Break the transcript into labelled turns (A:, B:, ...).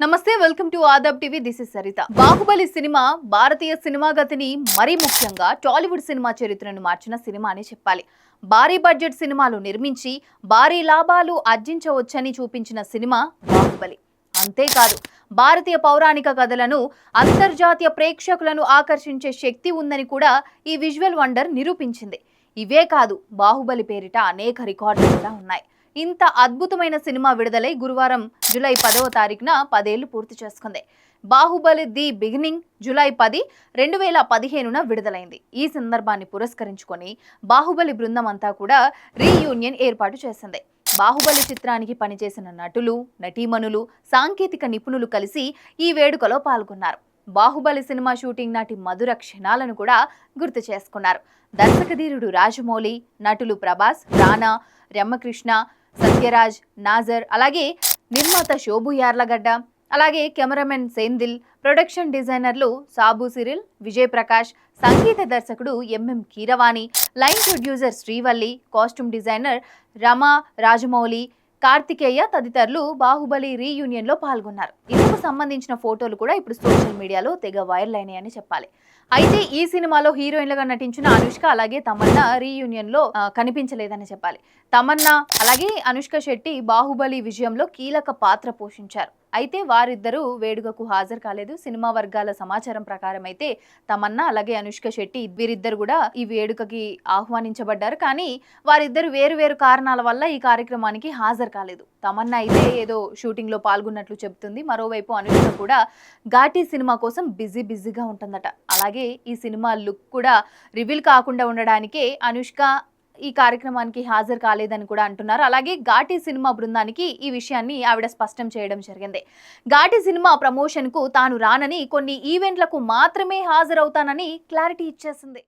A: నమస్తే welcome to Aadab TV. This is Saritha. Baahubali cinema Bharatiya cinema గతిని మరీ ముఖ్యంగా టాలీవుడ్ సినిమా చరిత్రను మార్చిన సినిమా అని చెప్పాలి. భారీ బడ్జెట్ సినిమాలు నిర్మించి భారీ లాభాలు ఆర్జించవచ్చని చూపించిన సినిమా బాహుబలి. అంతేకాదు భారతీయ పౌరాణిక కథలను అంతర్జాతీయ ప్రేక్షకులను ఆకర్షించే శక్తి ఉందని కూడా ఈ విజువల్ వండర్ నిరూపించింది. ఇవే కాదు బాహుబలి పేరిట అనేక రికార్డులు కూడా ఉన్నాయి. ఇంత అద్భుతమైన సినిమా విడుదలై గురువారం జూలై పదవ తారీఖున పదేళ్ళు పూర్తి చేసుకుంది. బాహుబలి ది బిగినింగ్ జూలై పది రెండు వేల పదిహేనున విడుదలైంది. ఈ సందర్భాన్ని పురస్కరించుకొని బాహుబలి బృందం అంతా కూడా రీయూనియన్ ఏర్పాటు చేసింది. బాహుబలి చిత్రానికి పనిచేసిన నటులు నటీమణులు సాంకేతిక నిపుణులు కలిసి ఈ వేడుకలో పాల్గొన్నారు. బాహుబలి సినిమా షూటింగ్ నాటి మధుర క్షణాలను కూడా గుర్తు చేసుకున్నారు. దర్శకధీరుడు రాజమౌళి నటులు ప్రభాస్ రానా రమ్మకృష్ణ సత్యరాజ్ నాజర్ అలాగే నిర్మాత శోభు యార్లగడ్డ అలాగే కెమెరామెన్ సేందిల్ ప్రొడక్షన్ డిజైనర్లు సాబు సిరిల్ విజయ్ ప్రకాష్ సంగీత దర్శకుడు MM Keeravani line producer Srivalli costume designer Rama Rajamouli Karthikeya తదితరులు బాహుబలి రీయూనియన్లో పాల్గొన్నారు. ఇందుకు సంబంధించిన ఫోటోలు కూడా ఇప్పుడు సోషల్ మీడియాలో తెగ వైరల్ అయినాయని చెప్పాలి. అయితే ఈ సినిమాలో హీరోయిన్లుగా నటించిన అనుష్క అలాగే తమన్నా రీయూనియన్లో కనిపించలేదని చెప్పాలి. తమన్నా అలాగే అనుష్క శెట్టి బాహుబలి విజయంలో కీలక పాత్ర పోషించారు. అయితే వారిద్దరూ వేడుకకు హాజరు కాలేదు. సినిమా వర్గాల సమాచారం ప్రకారం అయితే తమన్నా అలాగే అనుష్క శెట్టి వీరిద్దరు కూడా ఈ వేడుకకి ఆహ్వానించబడ్డారు. కానీ వారిద్దరు వేరు వేరు కారణాల వల్ల ఈ కార్యక్రమానికి హాజరు కాలేదు. తమన్నా అయితే ఏదో షూటింగ్లో పాల్గొన్నట్లు చెబుతుంది. మరోవైపు అనుష్క కూడా ఘాటీ సినిమా కోసం బిజీ బిజీగా ఉంటుందట. అలాగే ఈ సినిమా లుక్ కూడా రివీల్ కాకుండా ఉండడానికే అనుష్క ఈ కార్యక్రమానికి హాజరు కాలేదని కూడా అంటున్నారు. అలాగే ఘాటి సినిమా బృందానికి ఈ విషయాన్ని ఆవిడ స్పష్టం చేయడం జరిగింది. ఘాటి సినిమా ప్రమోషన్కు తాను రానని కొన్ని ఈవెంట్లకు మాత్రమే హాజరవుతానని క్లారిటీ ఇచ్చేసింది.